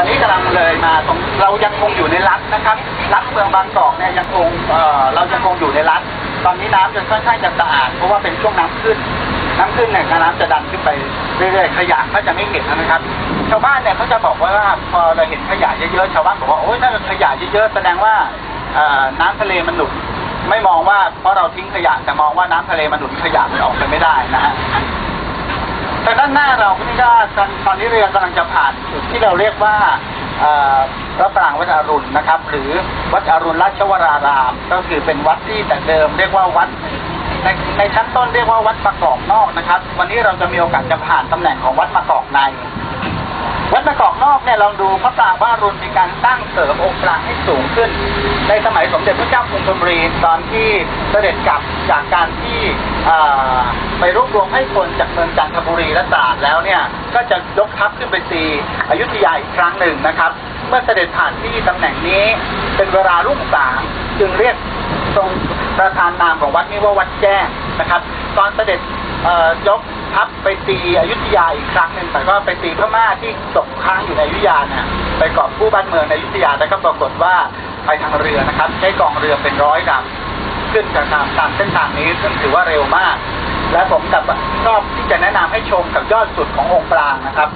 อนนี้กำลังเลยมาตรงเรายังคงอยู่ในรัฐนะครับ รัฐเมืองบางกอกเนี่ยยังคงเอ่อเรายังคงอยู่ในรัฐ ตอนนี้น้ำจะค่อนข้างจะสะอาดเพราะว่าเป็นช่วงน้ำขึ้น น้ำขึ้นเนี่ยน้ำจะดันขึ้นไปเรื่อยๆขยะก็จะไม่เห็นนะครับ ชาวบ้านเนี่ยเขาจะบอกว่าพอเราเห็นขยะเยอะๆชาวบ้านบอกว่าโอ๊ยถ้าขยะเยอะๆแสดงว่าเอ่อน้ำทะเลมันหนุนไม่มองว่าเพราะเราทิ้งขยะแต่มองว่าน้ำทะเลมันหนุนขยะมันออกไปไม่ได้นะฮะ เรานี่ก็ตอนตอนนี้เรือกำลังจะผ่านจุดที่เราเรียกว่าพระปรางวัดอรุณนะครับ หรือวัดอรุณราชวราราม ก็คือเป็นวัดที่แต่เดิมเรียกว่าวัดในในชั้นต้นเรียกว่าวัดประกอบนอกนะครับ วันนี้เราจะมีโอกาสจะผ่านตำแหน่งของวัดประกอบใน วัดมะกอกนอกเนี่ยเราดูพระปรางว่ารุณมีการตั้งเสริมองค์ปรางให้สูงขึ้น ในสมัยสมเด็จพระเจ้ากรุงธนบุรีตอนที่เสด็จกลับจากการที่ ไปรวบรวมให้คนจากเมืองจันทบุรีและตราดแล้วเนี่ยก็จะยกทัพขึ้นไปตีอยุธยาอีกครั้งหนึ่งนะครับ เมื่อเสด็จผ่านที่ตำแหน่งนี้เป็นเวลารุ่งสางจึงเรียกทรงประธานนามของวัดนี้ว่าวัดแจ้งนะครับ ตอนเสด็จยกทัพไปตีอยุธยาอีกครั้งหนึ่งแต่ก็ไปตีพม่าที่ตกค้างอยู่ในอยุธยาเนี่ยไปกอบกู้บ้านเมืองในอยุธยาแต่ก็ปรากฏว่าไปทางเรือนะครับ ใช้กองเรือเป็นร้อยลำ ขึ้นจากตามตามเส้นทางนี้ซึ่งถือว่าเร็วมาก และผมกับชอบที่จะแนะนำให้ชมกับยอดสุดขององค์ปรางนะครับ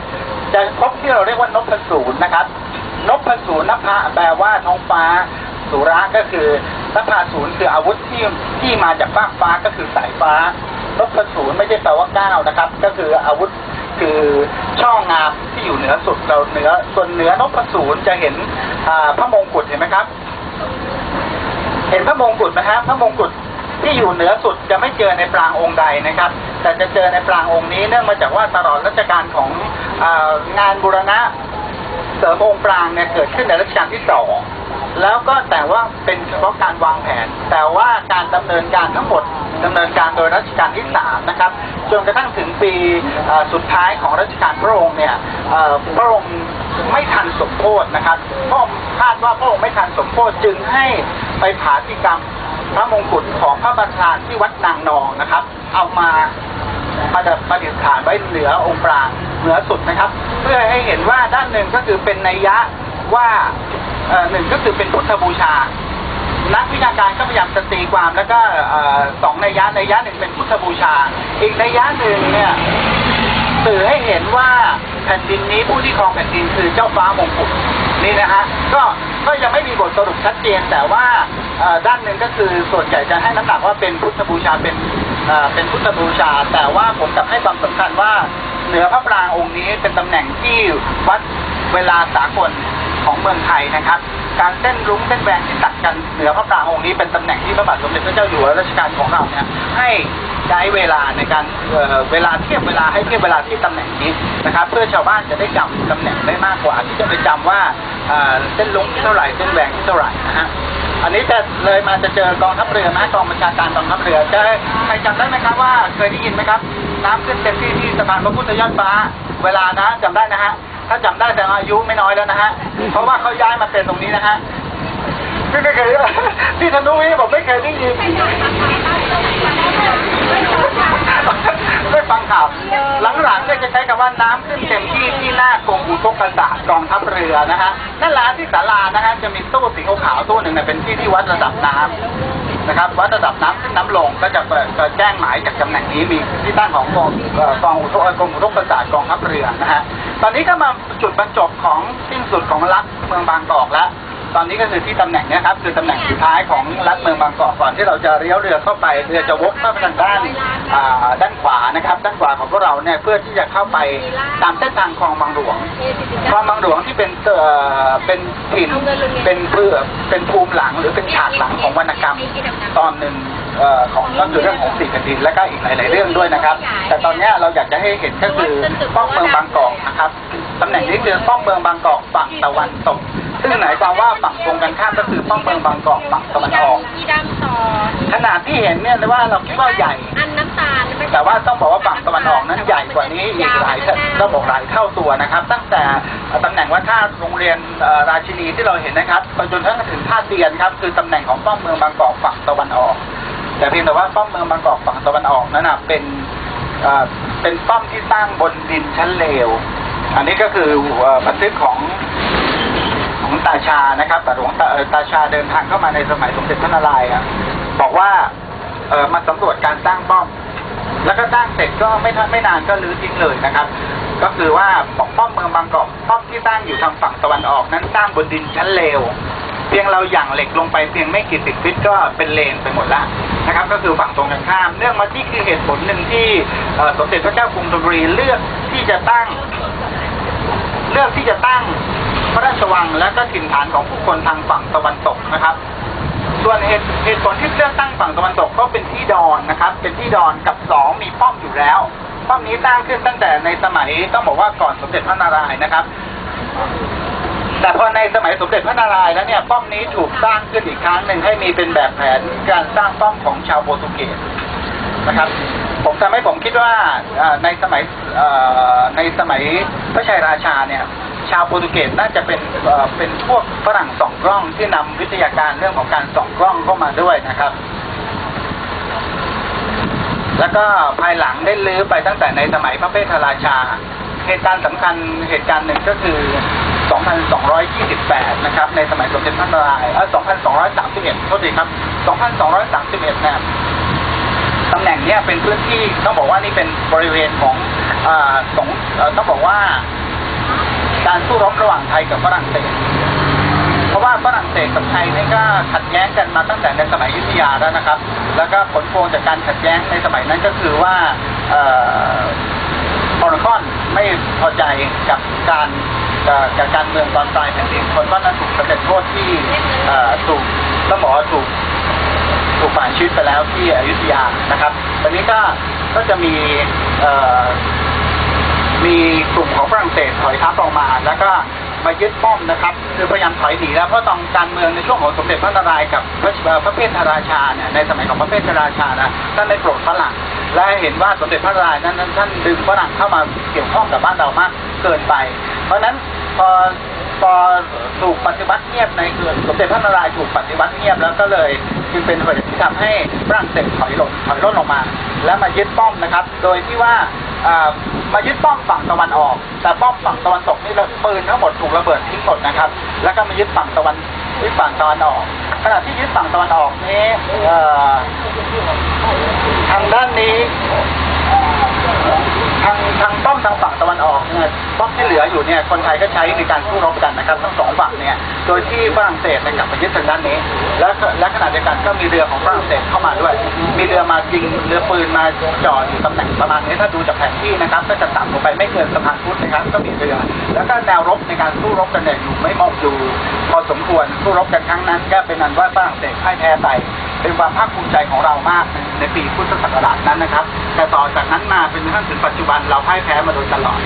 จะพบที่เราเรียกว่านพสูรนะครับนพสูรนภาแปลว่าท้องฟ้าสุระก็คือนภาสูรคืออาวุธที่ที่มาจากฟากฟ้าก็คือสายฟ้านพสูรไม่ใช่แปลว่าก้าวนะครับ ก็คืออาวุธคือช่องงามที่อยู่เหนือสุดเราเหนือส่วนเหนือนพสูรจะเห็นอ่าพระมงกุฎเห็นไหมครับ ห็นพระมงกุฎไหมฮะพระมงกุฎที่อยู่เหนือสุดจะไม่เจอในปรางองค์ใดนะครับ แต่จะเจอในปรางองค์นี้เนื่องมาจากว่าตลอดรัชกาลของอางานบูรณะเสริมองค์ปรางเนี่ยเกิดขึ้นในรัชกาลที่สอง แล้วก็แต่ว่าเป็นเฉพาะการวางแผน แต่ว่าการดำเนินการทั้งหมดดำเนินการโดยรัชกาลที่สามนะครับจนกระทั่งถึงปีสุดท้ายของรัชกาลพระองค์เนี่ยพระองค์ไม่ทันสมโพธนะครับพระองค์คาดว่าพระองค์ไม่ทันสมโพธจึงให้ไปผาติกรรมพระมงกุฎของพระประธานที่วัดนางนองนะครับ เอามามาจะประดิษฐานไว้เหนือองค์ปรางเหนือสุดนะครับ เพื่อให้เห็นว่าด้านหนึ่งก็คือเป็นนัยยะว่า หนึ่งก็คือเป็นพุทธบูชา นักวิชาการก็พยายามจะตีความแล้วก็สองในยยะนัยะหนึ่งเป็นพุทธบูชา อีกในยะหนึ่งเนี่ยสื่อให้เห็นว่าแผ่นดินนี้ผู้ที่ครองแผ่นดินคือเจ้าฟ้ามงกุฎนี่นะฮะก็ก็ยังไม่มีบทสรุปชัดเจนแต่ว่าด้านหนึ่งก็คือส่วนใหญ่จะให้น้ำหนักว่าเป็นพุทธบูชาเป็นเป็นพุทธบูชา แต่ว่าผมกับให้ความสำคัญว่าเหนือพระปรางองค์นี้เป็นตำแหน่งที่วัดเวลาสากล ของเมืองไทยนะครับ การเส้นรุ้งเส้นแหวนที่ตัดกันเหนือพระปรางองค์นี้เป็นตำแหน่งที่พระบาทสมเด็จพระเจ้าอยู่หัวรัชกาลของเราเนี่ยให้ใช้เวลาในการเเวลาเทียบเวลาให้เทียบเวลาที่ตำแหน่งนี้นะครับ เพื่อชาวบ้านจะได้จำตำแหน่งได้มากกว่า ที่จะไปจำว่าเส้นรุ้งที่เท่าไหร่เส้นแหวนที่เท่าไหร่นะฮะอันนี้จะเลยมาจะเจอกองทัพเรือนะกองบัญชาการกองทัพเรือจะใครจำได้ไหมครับว่าเคยได้ยินไหมครับ น้ำขึ้นเต็มที่ที่สะพานพระพุทธยอดฟ้า เวลานะจำได้นะฮะ ถ้าจำได้แต่อายุไม่น้อยแล้วนะฮะ เพราะว่าเขาย้ายมาเป็นตรงนี้นะฮะพี่ไม่เคยพี่ธนุวิผมไม่เคยได้ยินได้ฟังข่าวหลังๆเนี่ยจะใช้คำว่าน้ำขึ้นเต็มที่ที่หน้ากรมอุทกศาสตร์กองทัพเรือนะฮะนั่นแหละที่ศาลานะฮะจะมีตู้สีขาวตู้หนึ่งเนี่ยเป็นที่ที่วัดระดับน้ำ นะครับวัดระดับน้ำขึ้นน้ำลงก็จะเปิดเปิดแจ้งหมายจากตำแหน่งนี้มีที่ตั้งของกองเอ่อกองอุทกกรมอุทกศาสตร์กองทัพเรือนะฮะตอนนี้ก็มาจุดบรรจบของสิ้นสุดของรัฐเมืองบางกอกแล้ว ตอนนี้ก็คือที่ตำแหน่งนี้ครับคือตำแหน่งสุดท้ายของรัฐเมืองบางกอกก่อนที่เราจะเลี้ยวเรือเข้าไปเรือจะวกเข้าไปทางด้านด้านขวานะครับ ด้านขวาของพวกเราเนี่ยเพื่อที่จะเข้าไปตามเส้นทางคลองบางหลวงคลองบางหลวงที่เป็นเออเป็นถิ่นเป็นเพื่อเป็นภูมิหลังหรือเป็นฉากหลังของวรรณกรรมตอนหนึ่งเอ่อของก็คือเรื่องของสี่แผ่นดินและก็อีกหลาย ๆ เรื่องด้วยนะครับ แต่ตอนนี้เราอยากจะให้เห็นก็คือป้อมเมืองบางกอกนะครับตำแหน่งนี้คือป้อมเมืองบางกอกฝั่งตะวันตก ซึ่งหมายความว่าฝั่งตรงกันข้ามก็คือป้อมเมืองบางกอกฝั่งตะวันออกที่ดำต่อขนาดที่เห็นเนี่ยว่าเราคิดว่าใหญ่ อันน้ำตาลไม่ใช่แต่ว่าต้องบอกว่าฝั่งตะวันออกนั้นใหญ่กว่านี้อีกหลายระบบหลายเท่าตัวนะครับ ตั้งแต่ตำแหน่งว่าท่าโรงเรียนเอ่อราชินีที่เราเห็นนะครับไปจนทั้งถึงท่าเตียนครับคือตำแหน่งของป้อมเมืองบางกอกฝั่งตะวันออก แต่เพียงแต่ว่าป้อมเมืองบางกอกฝั่งตะวันออกนั้นนะเป็นเอ่อเป็นป้อมที่สร้างบนดินชั้นเลวอันนี้ก็คือเอ่อบันทึกของขอ งตาชานะครับแต่หลวงตาตาชาเดินทางเข้ามาในสมัยสมเด็จพระนารายณ์บอกว่าเออมาสำรวจการสร้างป้อม แล้วก็สร้างเสร็จก็ไม่ทันไม่นานก็รื้อทิ้งเลยนะครับ ก็คือว่าบอกป้อมเมืองบางกอกป้อมที่ตั้งอยู่ทางฝั่งตะวันออกนั้นสร้างบนดินชั้นเลวเพียงเราหยั่งเหล็กลงไปเพียงไม่กี่สิบฟิตก็เป็นเลนไปหมดละนะครับ ก็คือฝั่งตรงกันข้าม เนื่องมาที่คือเหตุผลหนึ่งที่สมเด็จพระเจ้ากรุงธนบุรีเลือกที่จะตั้ง เลือกที่จะตั้ง พระราชวังและก็ถิ่นฐานของผู้คนทางฝั่งตะวันตกนะครับ ส่วนเหตุผลที่เลือกตั้งฝั่งตะวันตกก็เป็นที่ดอนนะครับ เป็นที่ดอนกับสองมีป้อมอยู่แล้ว ป้อมนี้สร้างขึ้นตั้งแต่ในสมัยต้องบอกว่าก่อนสมเด็จพระนารายณ์นะครับ แต่พอในสมัยสมเด็จพระนารายณ์แล้วเนี่ยป้อมนี้ถูกสร้างขึ้นอีกครั้งหนึ่งให้มีเป็นแบบแผนการสร้างป้อมของชาวโปรตุเกสนะครับผมทำให้ผมคิดว่าในสมัยในสมัยพระชัยราชาเนี่ย ชาวโปรตุเกสน่าจะเป็นเป็นพวกฝรั่งสองกล้องที่นำวิทยาการเรื่องของการส่องกล้องเข้ามาด้วยนะครับ แล้วก็ภายหลังได้ลื้อไปตั้งแต่ในสมัยพระเพทราชา เหตุการณ์สำคัญเหตุการณ์หนึ่งก็คือ 2228 นะครับ ในสมัยสมเด็จพระนารายณ์เออ2231โทษทีครับ 2231นี่ยตำแหน่งเนี้ยเป็นพื้นที่ต้องบอกว่านี่เป็นบริเวณของอ่าสงเอ่อต้องบอกว่า การสู้รบระหว่างไทยกับฝรั่งเศส เพราะว่าฝรั่งเศสกับไทยนี่ก็ขัดแย้งกันมาตั้งแต่ในสมัยยุธยาแล้วนะครับ แล้วก็ผลพวงจากการขัดแย้งในสมัยนั้นก็คือว่าเอ่อร์คอนไม่พอใจกับการกับการเมืองตอนปลายแผ่นดินคนก็นั้นถูกสำเร็จโทษที่ถูกต้องบอกว่าถูกถูกฝ่ายชีวิตไปแล้วที่อยุธยานะครับตอนนี้ก็ก็จะมีเมีกลุ่มของฝรั่งเศสถอยทัพออกมา แล้วก็มายึดป้อมนะครับคือพยายามถอยหนีแล้วเพราะตอนการเมืองในช่วงของสมเด็จพระนารายณ์กับพระพระเพทราชาเนี่ยในสมัยของพระเพทราชานะท่านได้โปรดฝรั่งและเห็นว่าสมเด็จพระนารายณ์นั้นท่านดึงฝรั่งเข้ามาเกี่ยวข้องกับบ้านเรามากเกินไป เพราะนั้นพอพอถูกปฏิวัติเงียบในเกิดสมเด็จพระนารายณ์ถูกปฏิวัติเงียบแล้วก็เลยจึงเป็นเหตุที่ทำให้ฝรั่งเศสถอยหล่นถอยร่นลงมา แล้วมายึดป้อมนะครับ โดยที่ว่า มายึดป้อมฝั่งตะวันออก แต่ป้อมฝั่งตะวันตกนี่ปืนทั้งหมดถูกระเบิดทิ้งหมดนะครับ แล้วก็มายึดฝั่งตะวันยึดฝั่งตะวันออก ขณะที่ยึดฝั่งตะวันออกนี้ทางด้านนี้ ทางทางป้อมทางฝั่งตะวันออกเนี่ยป้อมที่เหลืออยู่เนี่ยคนไทยก็ใช้ในการสู้รบกันนะครับทั้งสองฝั่งเนี่ยโดยที่ฝรั่งเศสเนี่ยกลับมายึดทางด้านนี้ และและขณะเดียวกันก็มีเรือของฝรั่งเศสเข้ามาด้วย มีเรือมายิงเรือปืนมาจอดอยู่ตำแหน่งประมาณนี้ถ้าดูจากแผนที่นะครับ ก็จะต่ำลงไปไม่เกินสะพานพุทธนะครับก็มีเรือ แล้วก็แนวรบในการสู้รบกันเนี่ยอยู่ไม่มองอยู่พอสมควรสู้รบกันครั้งนั้น ก็เป็นนันว่าฝรั่งเศสพ่ายแพ้ไป เป็นความภาคภูมิใจของเรามากในในปีพุทธศักราชนั้นนะครับ แต่ต่อจากนั้นมาเป็นท่านถึงปัจจุบันเราพ่ายแพ้มาโดยตลอด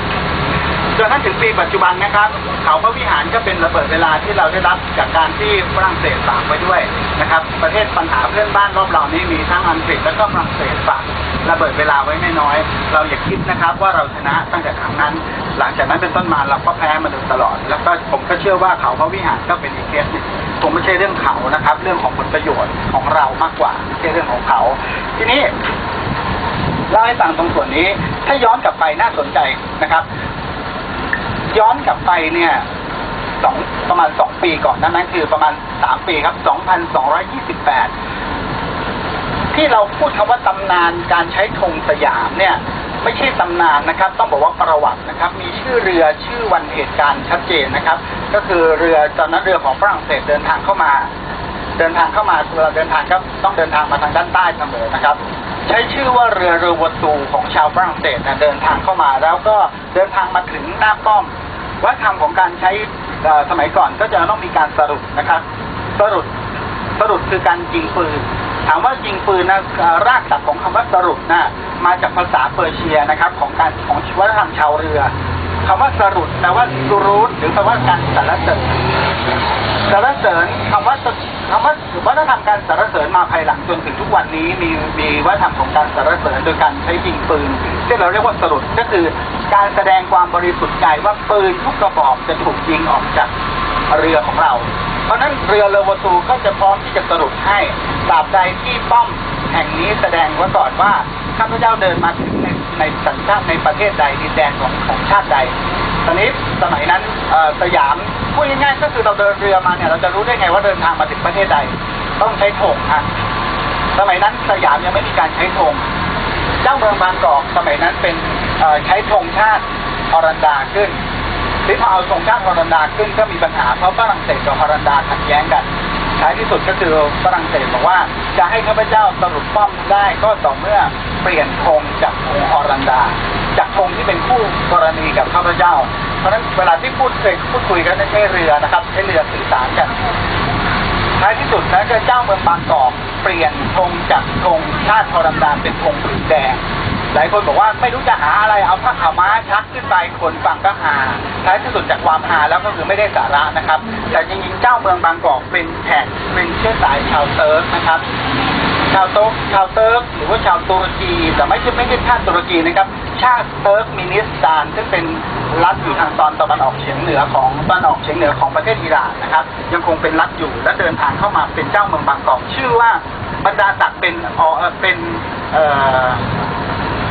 จนท่านถึงปีปัจจุบันนะครับ เขาพระวิหารก็เป็นระเบิดเวลาที่เราได้รับจากการที่ฝรั่งเศสฝากไว้ด้วยนะครับ ประเทศปัญหาเพื่อนบ้านรอบเรานี้มีทั้งอังกฤษและก็ฝรั่งเศสฝาก ระเบิดเวลาไว้ไม่น้อย เราอย่าคิดนะครับว่าเราชนะตั้งแต่ครั้งนั้น หลังจากนั้นเป็นต้นมาเราก็แพ้มาโดยตลอด แล้วก็ผมก็เชื่อว่าเขาพระวิหารก็เป็นอีกเคสหนึ่งคงไม่ใช่เรื่องเขานะครับ เรื่องของผลประโยชน์ของเรามากกว่าไม่ใช่เรื่องของเขา ทีนี้เล่าให้ฟังตรงส่วนนี้ ถ้าย้อนกลับไปน่าสนใจนะครับ ย้อนกลับไปเนี่ยสองประมาณสองปีก่อนนั้นนั้นคือประมาณสามปีครับสองพันสองร้อยยี่สิบแปด ที่เราพูดคำว่าตำนานการใช้ธงสยามเนี่ยไม่ใช่ตำนานนะครับ ต้องบอกว่าประวัตินะครับ มีชื่อเรือชื่อวันเหตุการณ์ชัดเจนนะครับ ก็คือเรือตอนนั้นเรือของฝรั่งเศสเดินทางเข้ามา เดินทางเข้ามาเวลาเดินทางก็ต้องเดินทางมาทางด้านใต้เสมอนะครับ ใช้ชื่อว่าเรือเรือวัตูของชาวฝรั่งเศสนะเดินทางเข้ามา แล้วก็เดินทางมาถึงหน้าป้อมวัฒนธรรมของการใช้สมัยก่อนก็จะต้องมีการสรุปนะครับ สรุปสรุปคือการยิงปืน ถามว่ายิงปืนนะรากศัพท์ของคำว่าสรุปนะมาจากภาษาเปอร์เซียนะครับ ของการของวัฒนธรรมชาวเรือคำว่าสรุปแปลว่าสุรูดหรือแปลว่าการสรรเสริญสรรเสริญคำว่าคำว่าวัฒนธรรมการสรรเสริญมาภายหลังจนถึงทุกวันนี้มีมีวัฒนธรรมของการสรรเสริญโดยการใช้ยิงปืนที่เราเรียกว่าสรุปก็คือการแสดงความบริสุทธิ์ใจว่าปืนทุกกระบอกจะถูกยิงออกจากเรือของเรา เพราะนั้นเรือเรือวตูก็จะพร้อมที่จะสรุปให้ตราบใดที่ป้อมแห่งนี้แสดงไว้ก่อนว่าข้าพเจ้าเดินมาถึงในในสัญชาติในประเทศใดดินแดนของของชาติใดตอนนี้สมัยนั้นสยามพูดง่ายๆก็คือเราเดินเรือมาเนี่ยเราจะรู้ได้ไงว่าเดินทางมาถึงประเทศใด ต้องใช้ธงฮะสมัยนั้นสยามยังไม่มีการใช้ธงเจ้าเมืองบางกอกสมัยนั้นเป็นใช้ธงชาติอลันดาขึ้น ที่พอเอาธงชาติฮอลันดาขึ้นก็มีปัญหาเพราะฝรั่งเศสกับฮอลันดาขัดแย้งกันท้ายที่สุดก็คือฝรั่งเศสบอกว่าจะให้ข้าพเจ้าสรุปป้อมได้ก็ต่อเมื่อเปลี่ยนธงจากธงฮอลันดา จากธงที่เป็นคู่กรณีกับข้าพเจ้า เพราะฉะนั้นเวลาที่พูดเคยพูดคุยกันใช้เรือนะครับใช้เรือสื่อสารกันท้ายที่สุดนะก็เจ้าเมืองบางกอกเปลี่ยนธงจากธงชาติฮอลันดาเป็นธงผืนแดง หลายคนบอกว่าไม่รู้จะหาอะไรเอาผ้าขาวม้าชักขึ้นไปคนฟังก็หาท้ายที่สุดจากความหาแล้วก็คือไม่ได้สาระนะครับ แต่จริงๆเจ้าเมืองบางกอกเป็นแขกเป็นเชื้อสายชาวเติร์กนะครับชาวโต๊กชาวเติร์กหรือว่าชาวตุรกีแต่ไม่ใช่ไม่ใช่ชาติตุรกีนะครับ ชาติเติร์กมินิสถานซึ่งเป็นรัฐอยู่ทางตอนตะวันออกเฉียงเหนือของตะวันออกเฉียงเหนือของประเทศอิหร่านนะครับ ยังคงเป็นรัฐอยู่และเดินทางเข้ามาเป็นเจ้าเมืองบางกอกชื่อว่าบรรดาศักดิ์เป็นเอ่อเป็นเอ่อ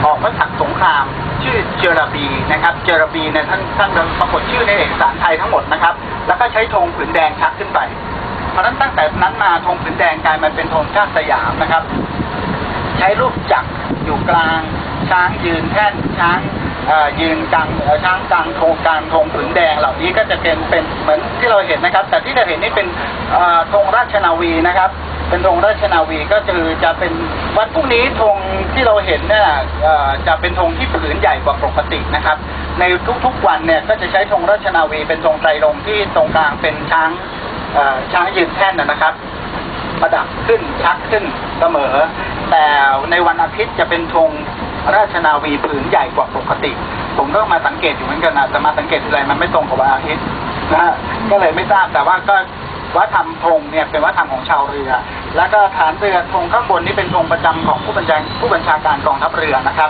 ออกพระถักสงคราม ชื่อเจอราบีนะครับ เจอราบีเนี่ยท่านท่านปรากฏชื่อในเอกสารไทยทั้งหมดนะครับ แล้วก็ใช้ธงผืนแดงชักขึ้นไป เพราะนั้นตั้งแต่นั้นมาธงผืนแดงกลายมาเป็นธงชาติสยามนะครับ ใช้รูปจักรอยู่กลาง ช้างยืนแท่นช้างอ่อยืนกลางช้างกลางธงกลางธงผืนแดงเหล่านี้ก็จะเป็นเป็นเหมือนที่เราเห็นนะครับ แต่ที่เราเห็นนี่เป็นอ่อธงราชนาวีนะครับ เป็นธงราชนาวีก็คือจะเป็นวันพรุ่งนี้ธงที่เราเห็นเนี่ยจะเป็นธงที่ผืนใหญ่กว่าปกตินะครับ ในทุกๆวันเนี่ยก็จะใช้ธงราชนาวีเป็นธงไตรรงที่ตรงกลางเป็นช้างช้างยืนแท่นนะครับ ประดับขึ้นชักขึ้นเสมอ แต่ในวันอาทิตย์จะเป็นธงราชนาวีผืนใหญ่กว่าปกติ ผมก็มาสังเกตอยู่เหมือนกันนะแต่มาสังเกตทีไรมันไม่ตรงกับวันอาทิตย์นะฮะก็เลยไม่ทราบแต่ว่าก็ วัฒนธรรมธงเนี่ยเป็นวัฒนธรรมของชาวเรือ แล้วก็ฐานเรือธงข้างบนนี่เป็นธงประจำของผู้บัญชาผู้บัญชาการกองทัพเรือนะครับ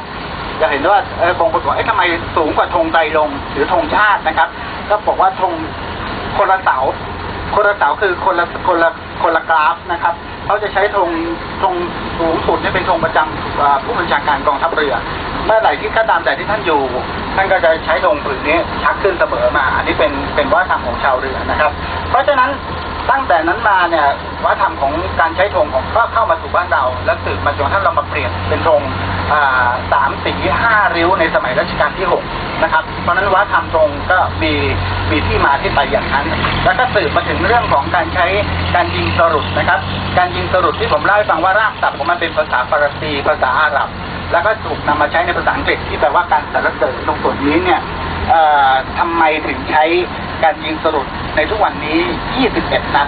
จะเห็นว่าเออบางคนบอกเอ๊ะทำไมสูงกว่าธงไตรรงหรือธงชาตินะครับ ก็บอกว่าธงคนละเสาคนละเสาคือคนละคนละคนละกราฟนะครับเขาจะใช้ธงธงสูงสุดนี่เป็นธงประจำเอ่อผู้บัญชาการกองทัพเรือ เมื่อไหร่ที่ก็ตามแต่ที่ท่านอยู่ ท่านก็จะใช้ธงผืนนี้ชักขึ้นเสมอมา อันนี้เป็นเป็นวัฒนธรรมของชาวเรือนะครับ เพราะฉะนั้น ตั้งแต่นั้นมาเนี่ยวัฒนธรรมของการใช้ธงของก็เข้ามาสู่บ้านเรา และสืบมาจนกระทั่งเรามาเปลี่ยนเป็นธงสามสีห้าริ้วในสมัยรัชกาลที่หกนะครับ เพราะนั้นวัฒนธรรมธงก็มีมีที่มาที่ไปอย่างนั้น แล้วก็สืบมาถึงเรื่องของการใช้การยิงสรุปนะครับ การยิงสรุปที่ผมเล่าให้ฟังว่ารากศัพท์ของมันเป็นภาษาฟาร์ซีภาษาอาหรับ แล้วก็ถูกนำมาใช้ในภาษาอังกฤษที่แปลว่าการสรรเสริญตรงส่วนนี้เนี่ยทำไมถึงใช้ การยิงสรุปในทุกวันนี้ 21 นัด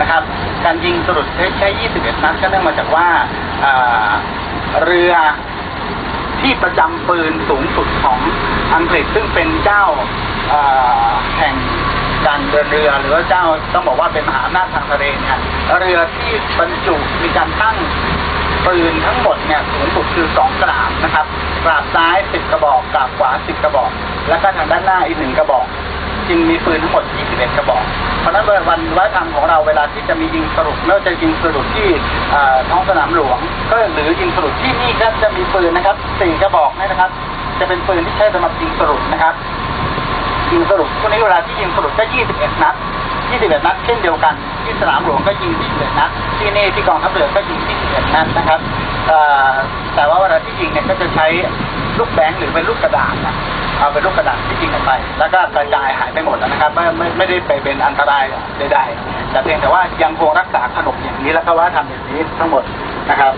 นะครับ การยิงสรุปใช้ 21 นัดก็เนื่องมาจากว่าเรือที่ประจำปืนสูงสุดของอังกฤษซึ่งเป็นเจ้าแห่งการเดินเรือหรือว่าเจ้าต้องบอกว่าเป็นมหาอำนาจทางทะเลเนี่ยเรือที่บรรจุมีการตั้งปืนทั้งหมดเนี่ยสูงสุดคือสองกราบนะครับกราบซ้ายสิบกระบอกกราบขวาสิบกระบอก แล้วก็ทางด้านหน้าอีกหนึ่งกระบอก จึงมีปืนทั้งหมด 21 กระบอก เพราะฉะนั้นวันวัฒนธรรมของเราเวลาที่จะมียิงสรุปไม่ว่าจะยิงสรุปที่ท้องสนามหลวง ก็หรือยิงสรุปที่นี่ก็จะมีปืนนะครับสี่กระบอกนะครับ จะเป็นปืนที่ใช้สำหรับยิงสรุปนะครับยิงสรุปพวกนี้เวลาที่ยิงสรุปก็ 21 นัด 21 นัด เช่นเดียวกัน ที่สนามหลวงก็ยิง 21 นัด ที่นี่ที่กองทัพเรือก็ยิง 21 นัดนะครับแต่ว่าเวลาที่ยิงเนี่ยก็จะใช้ลูกแบงค์หรือเป็นลูกกระดาษนะ เอาเป็นลูกกระดาษที่ยิงออกไป แล้วก็กระจายหายไปหมดแล้วนะครับไม่ไม่ไม่ได้ไปเป็นอันตรายใดๆแต่เพียงแต่ว่ายังคงรักษาขนบอย่างนี้แล้วก็ว่าทำอย่างนี้ทั้งหมดนะครับ